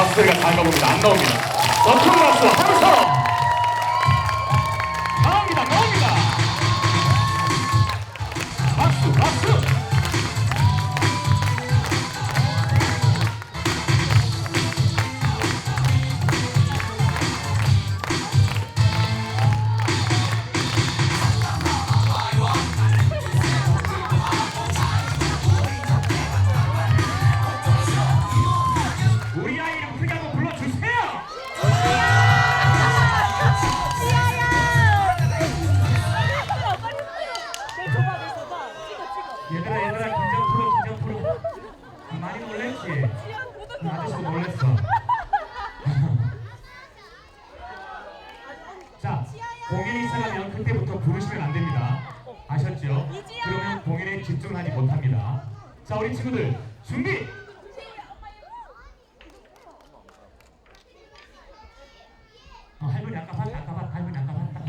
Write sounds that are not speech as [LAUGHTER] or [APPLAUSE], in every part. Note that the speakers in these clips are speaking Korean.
박수 소리가 잘 나옵니다. 안 나옵니다. 전투 박수 함성. 얘들아 얘들아 긴장 풀어 긴장 풀어. 많이 놀랬지? 아저씨도 놀랬어. [LAUGHS] 자 공연이 시작하면 그때부터 부르시면 안 됩니다. 아셨죠? 그러면 공연에 집중하지 못합니다. 자 우리 친구들 준비. 어, 할머니 아까 봤다 아까 봤다 할머니 아까 봤다.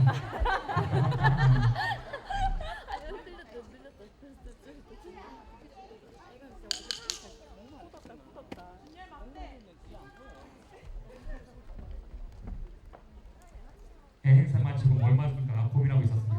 네, 마치고 뭘 맞을까 고민하고 있었습니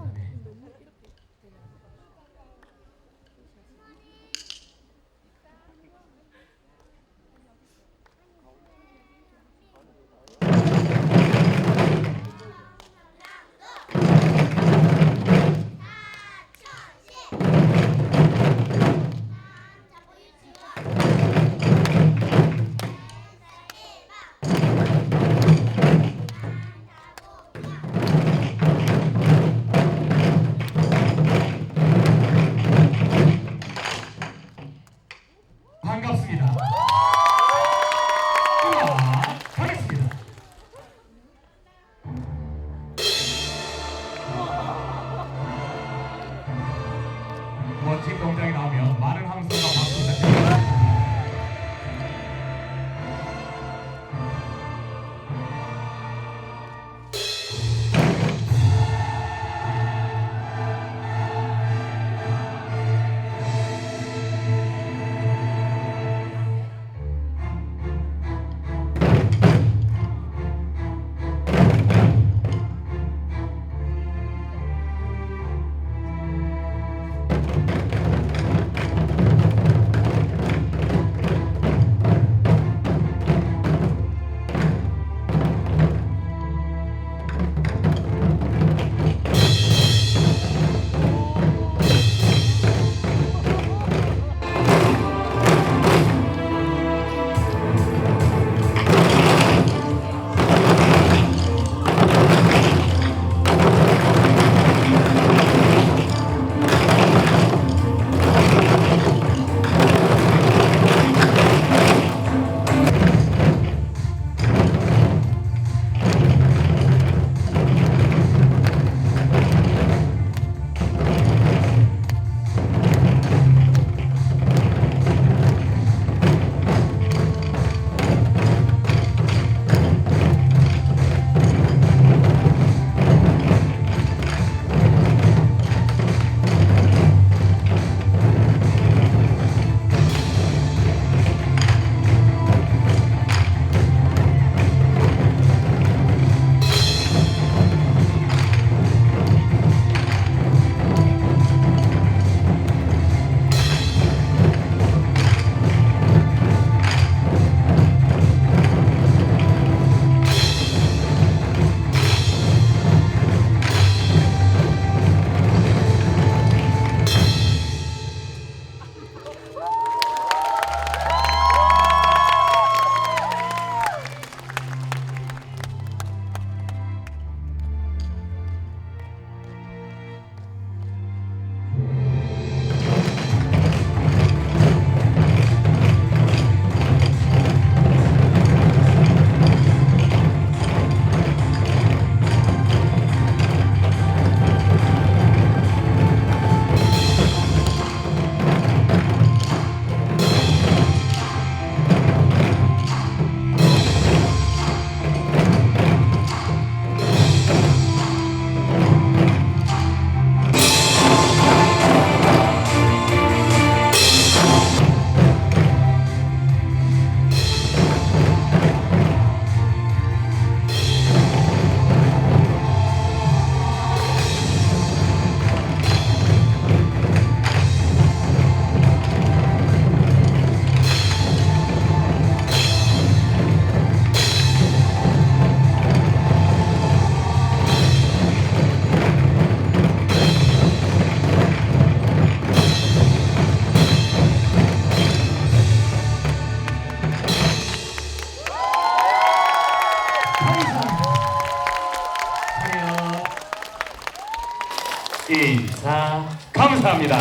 감사합니다.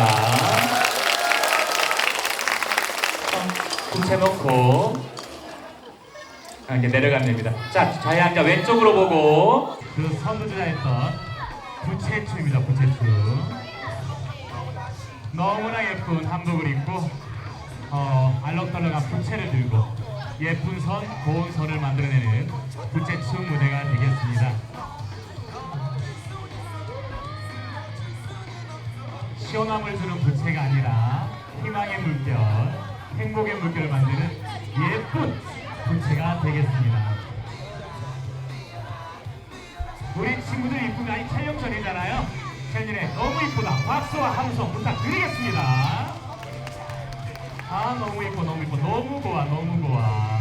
부채 놓고 아, 이렇게 내려가면 됩니다. 자, 자유 앉아 왼쪽으로 보고 그 선두주자였던 부채춤입니다. 부채춤. 너무나 예쁜 한복을 입고 어, 알록달록한 부채를 들고 예쁜 선, 고운 선을 만들어내는 부채춤 무대가 되겠습니다. 시원함을 주는 부채가 아니라 희망의 물결, 행복의 물결을 만드는 예쁜 부채가 되겠습니다. 우리 친구들 이쁘면 아니 촬영 전이잖아요. 촬영전에 너무 이쁘다. 박수와 함성 부탁드리겠습니다. 아 너무 이뻐 너무 이뻐 너무 좋아 너무 좋아.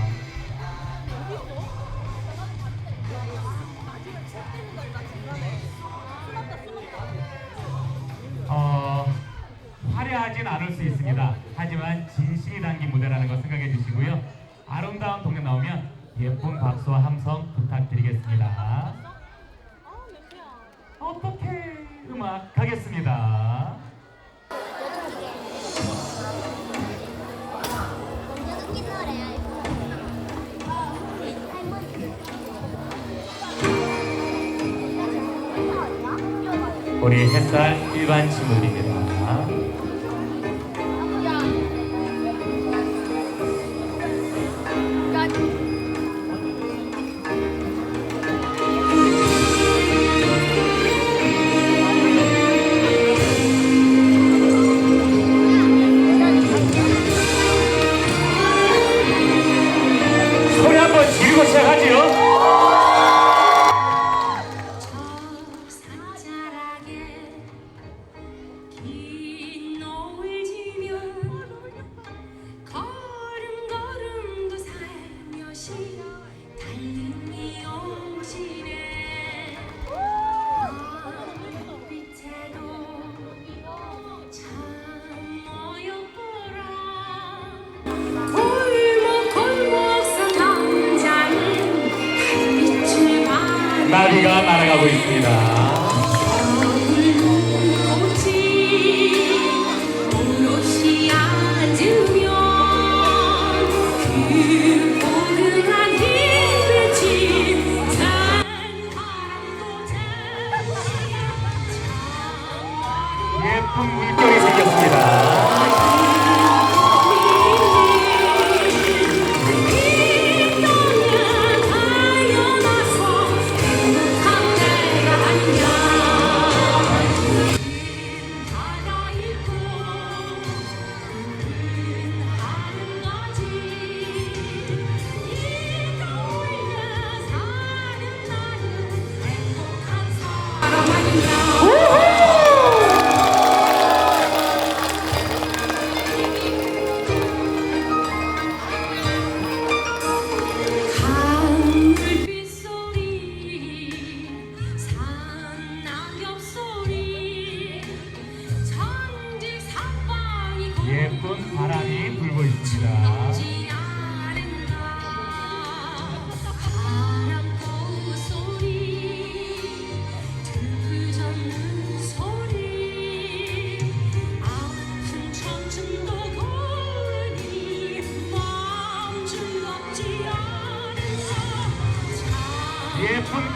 화려하진 않을 수 있습니다. 하지만 진심이 담긴 무대라는 거 생각해 주시고요. 아름다운 동네 나오면 예쁜 박수와 함성 부탁드리겠습니다. 어떻게 음악 가겠습니다. 우리 햇살 일반 친구들입니다.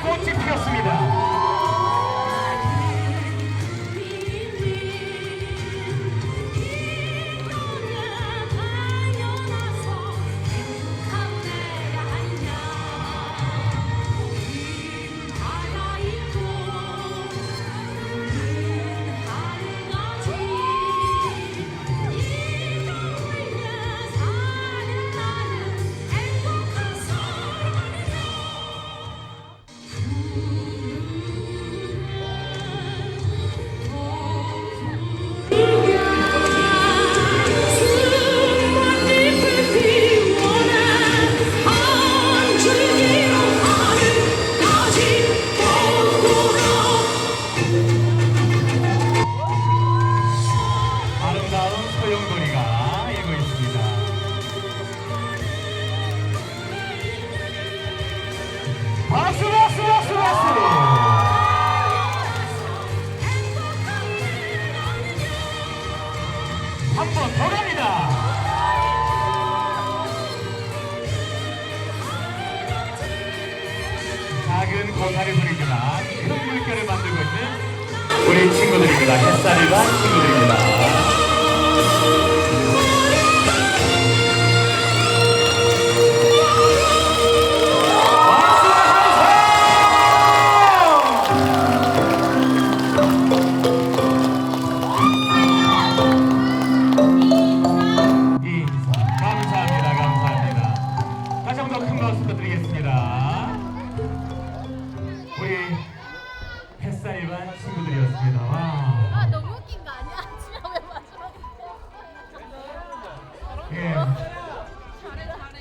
꽃이 피었습니다. 고사리 소리지만 큰 물결을 만들고 있는 우리 친구들입니다. 햇살이 반 친구들입니다.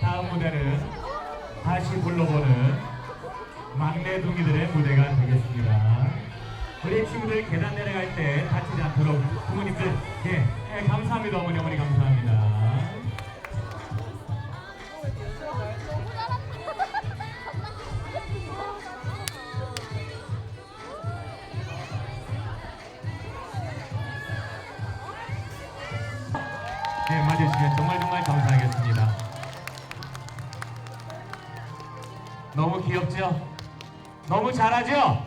다음 무대는 다시 불러보는 막내 둥이들의 무대가 되겠습니다. 우리 친구들 계단 내려갈 때 다치지 않도록 부모님들 예, 예 감사합니다. 어머니 어머니 감사합니다 귀엽죠? 너무 잘하죠?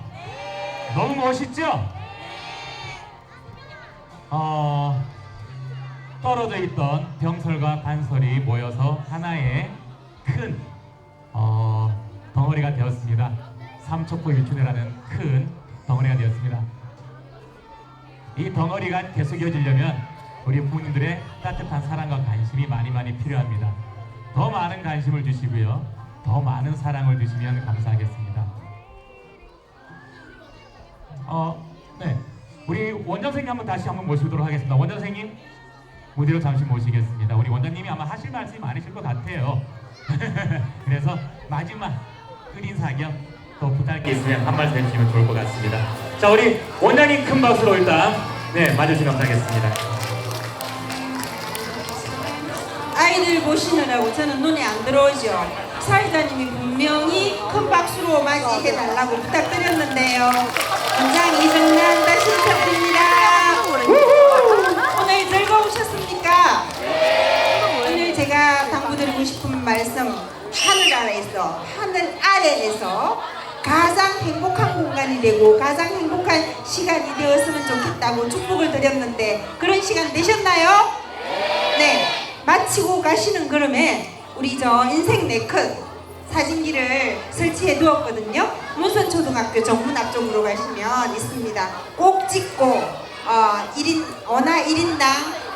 너무 멋있죠? 어, 떨어져 있던 병설과 간설이 모여서 하나의 큰 어, 덩어리가 되었습니다. 삼척포 유춘회라는 큰 덩어리가 되었습니다. 이 덩어리가 계속 이어지려면 우리 부모님들의 따뜻한 사랑과 관심이 많이 많이 필요합니다. 더 많은 관심을 주시고요. 더 많은 사랑을 주시면 감사하겠습니다. 어, 네. 우리 원장 선생님 한번 다시 한번 모시도록 하겠습니다. 원장 선생님 무대로 잠시 모시겠습니다. 우리 원장님이 아마 하실 말씀이 많으실 것 같아요. [LAUGHS] 그래서 마지막 끝인사 겸또 부탁 게 있으면 한 말씀 해주시면 좋을 것 같습니다. 자, 우리 원장님 큰 박수로 일단 네 맞으시면 감사하겠습니다. 아이들 보시느라고 저는 눈에 안 들어오죠. 사회자님이 분명히 큰 박수로 맞이해 달라고 부탁드렸는데요. 이정란 다시 부탁드립니다. 오늘 즐거우셨습니까? 오늘 제가 당부드리고 싶은 말씀 하늘 아래에서 하늘 아래에서 가장 행복한 공간이 되고 가장 행복한 시간이 되었으면 좋겠다고 축복을 드렸는데 그런 시간 되셨나요? 네, 마치고 가시는 그름에 우리 저 인생 네컷 사진기를 설치해 두었거든요. 문선 초등학교 정문 앞쪽으로 가시면 있습니다. 꼭 찍고 어, 1인 원화 1인당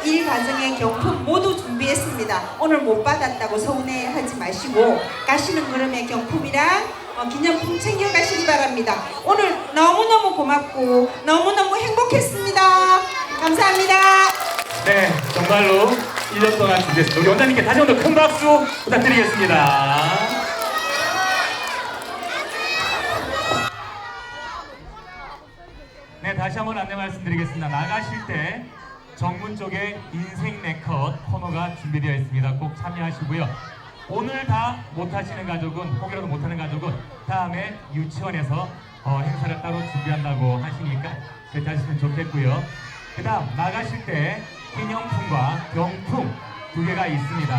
1가정의 경품 모두 준비했습니다. 오늘 못 받았다고 서운해하지 마시고 가시는 그름에 경품이랑 어, 기념품 챙겨 가시기 바랍니다. 오늘 너무너무 고맙고 너무너무 행복했습니다. 감사합니다. 네, 정말로 1년 동안 준비했습니다. 우리 원장님께 다시 한번 큰 박수 부탁드리겠습니다. 네, 다시 한번 안내 말씀드리겠습니다. 나가실 때 정문 쪽에 인생 네컷 코너가 준비되어 있습니다. 꼭 참여하시고요. 오늘 다 못하시는 가족은 혹이라도 못하는 가족은 다음에 유치원에서 어, 행사를 따로 준비한다고 하시니까 그렇게 하시면 좋겠고요. 그 다음 나가실 때 기념품과 경품 두 개가 있습니다.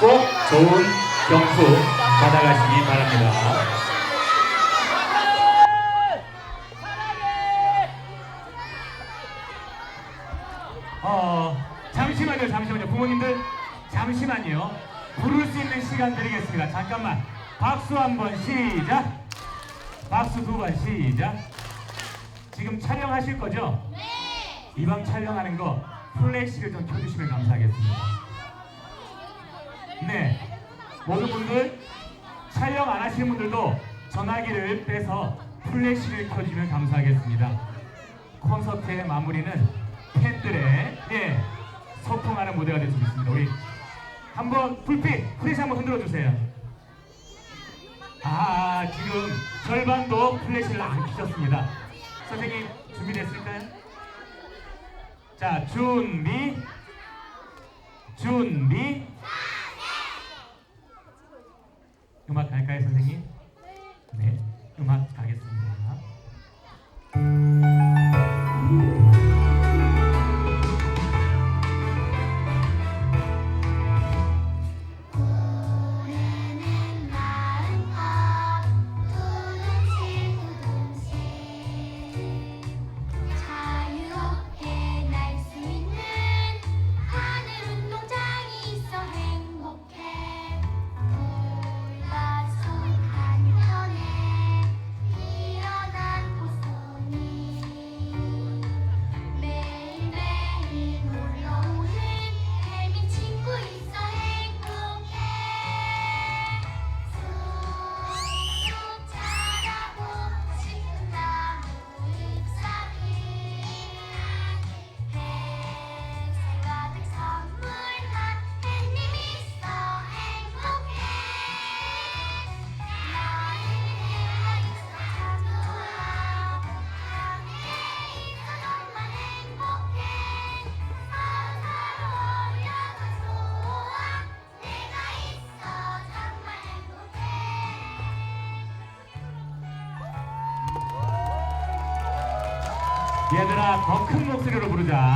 꼭 좋은 경품 받아가시기 바랍니다. 어, 잠시만요, 잠시만요. 부모님들, 잠시만요. 부를 수 있는 시간 드리겠습니다. 잠깐만. 박수 한 번 시작. 박수 두 번 시작. 지금 촬영하실 거죠? 네. 이방 촬영하는 거 플래시를 좀 켜주시면 감사하겠습니다. 네. 모든 분들 촬영 안 하시는 분들도 전화기를 빼서 플래시를 켜주시면 감사하겠습니다. 콘서트의 마무리는 팬들의 예, 소통하는 무대가 될 수 있습니다. 우리 한번 불빛 플래시 한번 흔들어 주세요. 아 지금 절반도 플래시를 안 켜셨습니다. 선생님 준비됐을까요? 자 준비 준비 음악 갈까요 선생님? 얘들아 더 큰 목소리로 부르자.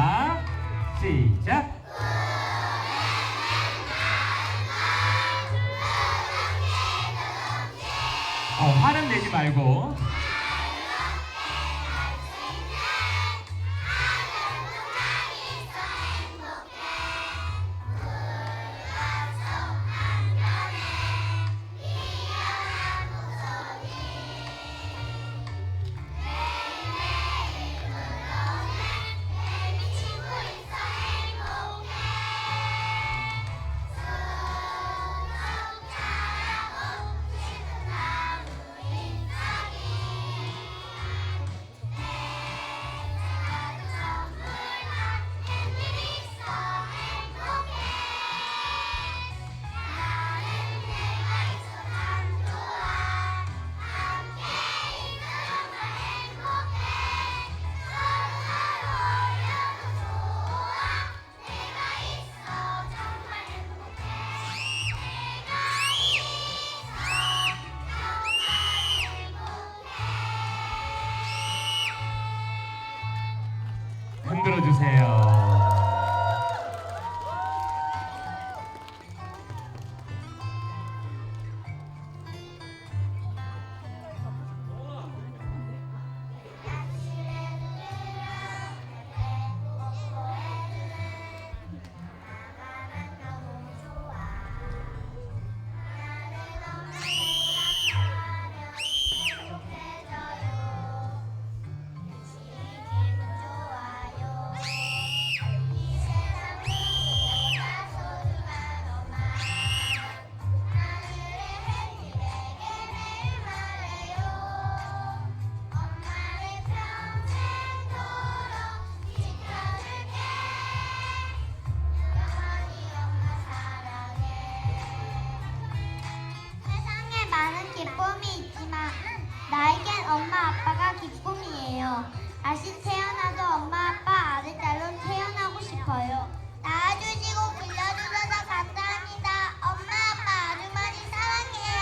다시 태어나도 엄마 아빠 아들 딸로 태어나고 싶어요. 낳아주시고 길러주셔서 감사합니다. 엄마 아빠 아주 많이 사랑해요.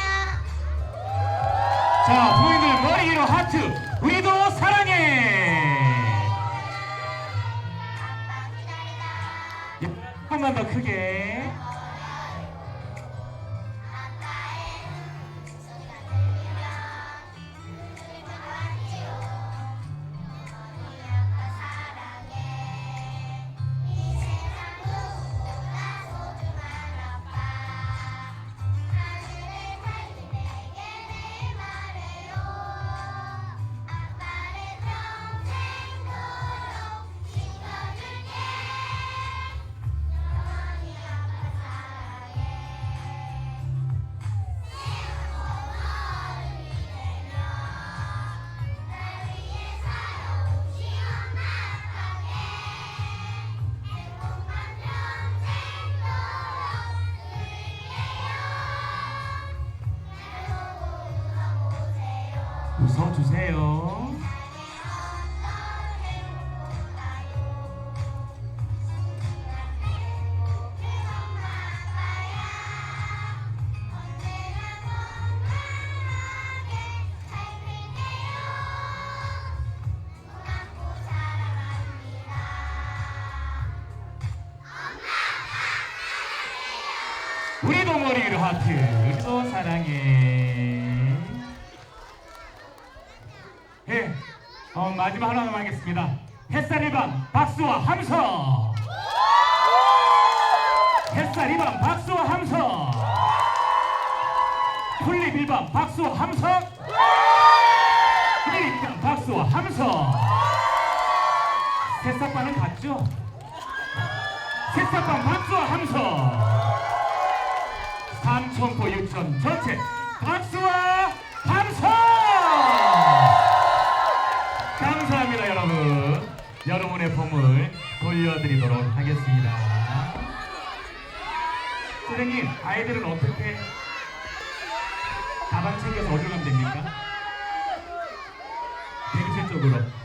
자, 부모님들 머리 위로 하트. 우리도 사랑해. 아빠 기다리다. 조금만 더 크게. 웃어주세요. 머리 위로 하트. 우리도 사랑해. 햇살이 밤 박수와 함성. 풀립이 밤 박수와 함성. 풀립이 밤 박수와 함성. 새싹반은 같죠? 새싹반 박수와 함성. 삼천포 육천 전체 박수와 함성. 감사합니다 여러분 여러분의 봄을 돌려드리도록 하겠습니다 선생님 아이들은 어떻게 가방 챙겨서 어디로 가면 됩니까? 대기실 쪽으로